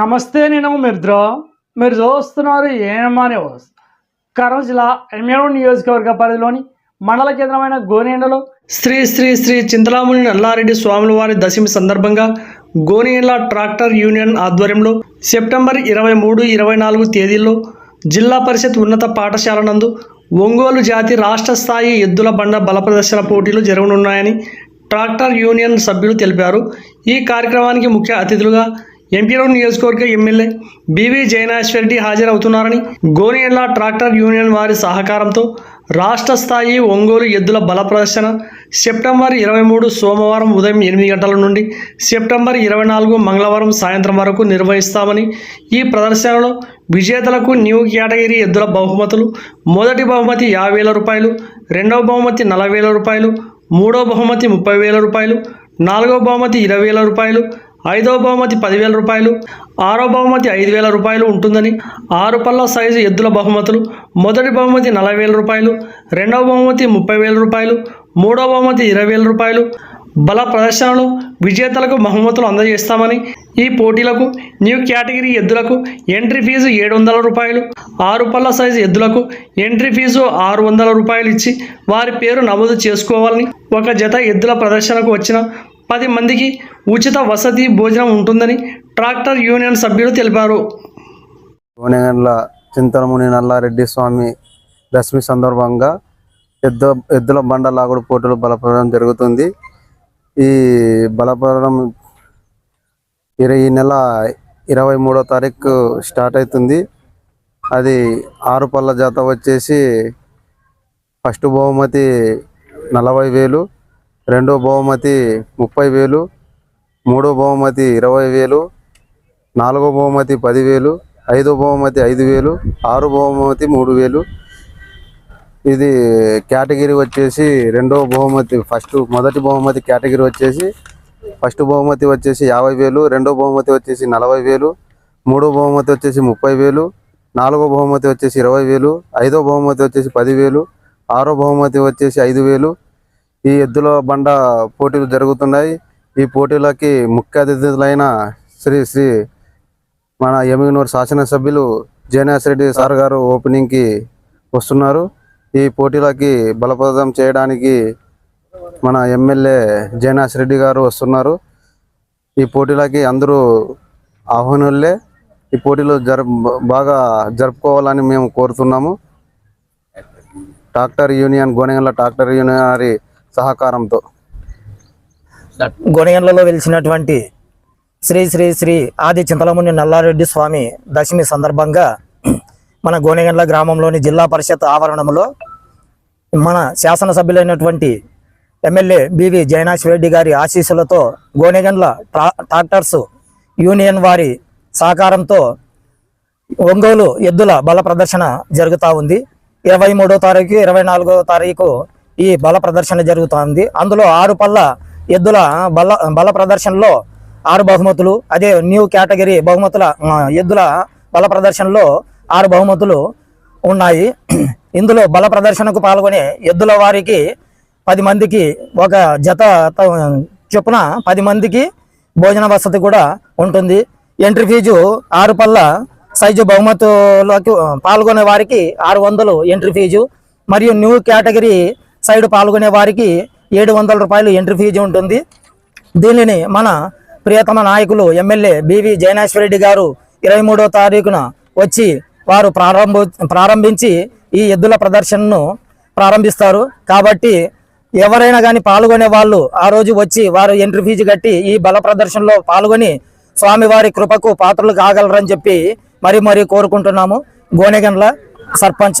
నమస్తే నేను మిత్ర మీరు చూస్తున్నారు ఏమనే న్యూస్ కర్నూలు జిల్లా ఎమ్మెడు నియోజకవర్గ పరిధిలోని మండల కేంద్రమైన గోనేండలో శ్రీ శ్రీ శ్రీ చింతలాముని నల్లారెడ్డి స్వాముల వారి దశమి సందర్భంగా గోనేండ్ల ట్రాక్టర్ యూనియన్ ఆధ్వర్యంలో సెప్టెంబర్ ఇరవై మూడు ఇరవై నాలుగు తేదీల్లో జిల్లా పరిషత్ ఉన్నత పాఠశాల నందు ఒంగోలు జాతి రాష్ట్ర స్థాయి ఎద్దుల బండ బల ప్రదర్శన పోటీలు జరగనున్నాయని ట్రాక్టర్ యూనియన్ సభ్యులు తెలిపారు. ఈ కార్యక్రమానికి ముఖ్య అతిథులుగా ఎంపీలో నియోజకవర్గ ఎమ్మెల్యే బీవీ జయనాశ్వర్ రెడ్డి హాజరవుతున్నారని గోనియన్ల ట్రాక్టర్ యూనియన్ వారి సహకారంతో రాష్ట్ర స్థాయి ఒంగోలు ఎద్దుల బల ప్రదర్శన సెప్టెంబర్ ఇరవై మూడు సోమవారం ఉదయం ఎనిమిది గంటల నుండి సెప్టెంబర్ ఇరవై నాలుగు మంగళవారం సాయంత్రం వరకు నిర్వహిస్తామని ఈ ప్రదర్శనలో విజేతలకు న్యూ కేటగిరీ ఎద్దుల బహుమతులు మొదటి బహుమతి యాభై వేల రూపాయలు రెండవ బహుమతి నలభై వేల రూపాయలు మూడో బహుమతి ముప్పై వేల రూపాయలు నాలుగో బహుమతి ఇరవై వేల రూపాయలు ఐదవ బహుమతి పదివేల రూపాయలు ఆరో బహుమతి ఐదు వేల రూపాయలు ఉంటుందని ఆరు పళ్ళ సైజు ఎద్దుల బహుమతులు మొదటి బహుమతి నలభై వేల రూపాయలు రెండవ బహుమతి ముప్పై వేల రూపాయలు మూడవ బహుమతి ఇరవై వేల రూపాయలు. బల ప్రదర్శనలు విజేతలకు బహుమతులు అందజేస్తామని ఈ పోటీలకు న్యూ కేటగిరీ ఎద్దులకు ఎంట్రీ ఫీజు ఏడు వందల రూపాయలు ఆరు పళ్ళ సైజు ఎద్దులకు ఎంట్రీ ఫీజు ఆరు వందల రూపాయలు ఇచ్చి వారి పేరు నమోదు చేసుకోవాలని ఒక జత ఎద్దుల ప్రదర్శనకు వచ్చిన పది మందికి ఉచిత వసతి భోజనం ఉంటుందని ట్రాక్టర్ యూనియన్ సభ్యులు తెలిపారు. గోనెగండ్ల చింతలముని నల్లారెడ్డి స్వామి దశమి సందర్భంగా ఎద్దు ఎద్దుల బండ లాగుడు పోటీలు బలపడడం జరుగుతుంది. ఈ బలపడడం ఇరవై నెల ఇరవై మూడో తారీఖు స్టార్ట్ అవుతుంది. అది ఆరు పళ్ళ జాత వచ్చేసి ఫస్ట్ బహుమతి నలభై వేలు. రెండో బహుమతి ముప్పై వేలు మూడో బహుమతి ఇరవై వేలు నాలుగో బహుమతి పదివేలు ఐదో బహుమతి ఐదు వేలు ఆరు బహుమతి మూడు వేలు. ఇది కేటగిరీ వచ్చేసి రెండో బహుమతి ఫస్ట్ మొదటి బహుమతి కేటగిరీ వచ్చేసి ఫస్ట్ బహుమతి వచ్చేసి యాభై వేలు రెండో బహుమతి వచ్చేసి నలభై వేలు మూడో బహుమతి వచ్చేసి ముప్పై వేలు నాలుగో బహుమతి వచ్చేసి ఇరవై వేలు ఐదో బహుమతి వచ్చేసి పదివేలు ఆరో బహుమతి వచ్చేసి ఐదు వేలు ఈ ఎద్దుల బండ పోటీలు జరుగుతున్నాయి. ఈ పోటీలకి ముఖ్య అతిథులైన శ్రీ శ్రీ మన ఎమిగనూరు శాసనసభ్యులు జయనాథ్ రెడ్డి సార్ గారు ఓపెనింగ్కి వస్తున్నారు. ఈ పోటీలకి బలప్రదం చేయడానికి మన ఎమ్మెల్యే జయనాథ్ రెడ్డి గారు వస్తున్నారు. ఈ పోటీలకి అందరూ ఆహ్వానులే. ఈ పోటీలు జర బాగా జరుపుకోవాలని మేము కోరుతున్నాము. ట్రాక్టర్ యూనియన్ గోనెగల్ల ట్రాక్టర్ యూనియన్ వారి సహకారంతో. గొనగండ్లలో వెలిసినటువంటి శ్రీ శ్రీ శ్రీ ఆది చింతలముని నల్లారెడ్డి స్వామి దశమి సందర్భంగా మన గోనెగండ్ల గ్రామంలోని జిల్లా పరిషత్ ఆవరణంలో మన శాసనసభ్యులైనటువంటి MLA B V Jayanath Reddy గారి ఆశీస్సులతో గోనెగండ్ల ట్రా ట్రాక్టర్స్ యూనియన్ వారి సహకారంతో ఒంగోలు ఎద్దుల బల ప్రదర్శన జరుగుతూ ఉంది. ఇరవై మూడో తారీఖు ఇరవై నాలుగో తారీఖు ఈ బల ప్రదర్శన జరుగుతోంది. అందులో ఆరు పళ్ళ ఎద్దుల బల బల ప్రదర్శనలో ఆరు బహుమతులు అదే న్యూ కేటగిరీ బహుమతుల ఎద్దుల బల ప్రదర్శనలో ఆరు బహుమతులు ఉన్నాయి. ఇందులో బల ప్రదర్శనకు పాల్గొనే ఎద్దుల వారికి పది మందికి ఒక జత చొప్పున పది మందికి భోజన వసతి కూడా ఉంటుంది. ఎంట్రీ ఫీజు ఆరు పళ్ళ సైజు బహుమతులకు పాల్గొనే వారికి ఆరు వందలు ఎంట్రీ ఫీజు మరియు న్యూ కేటగిరీ సైడ్ పాల్గొనే వారికి ఏడు వందల రూపాయలు ఎంట్రీ ఫీజు ఉంటుంది. దీనిని మన ప్రియతమ నాయకులు ఎమ్మెల్యే బివి జయనాశ్వరెడ్డి గారు ఇరవై మూడో తారీఖున వచ్చి వారు ప్రారంభ ప్రారంభించి ఈ ఎద్దుల ప్రదర్శనను ప్రారంభిస్తారు. కాబట్టి ఎవరైనా కానీ పాల్గొనే వాళ్ళు ఆ రోజు వచ్చి వారు ఎంట్రీ ఫీజు కట్టి ఈ బల ప్రదర్శనలో పాల్గొని స్వామివారి కృపకు పాత్రలు కాగలరని చెప్పి మరి మరీ కోరుకుంటున్నాము. గోనెగండ్ల సర్పంచ్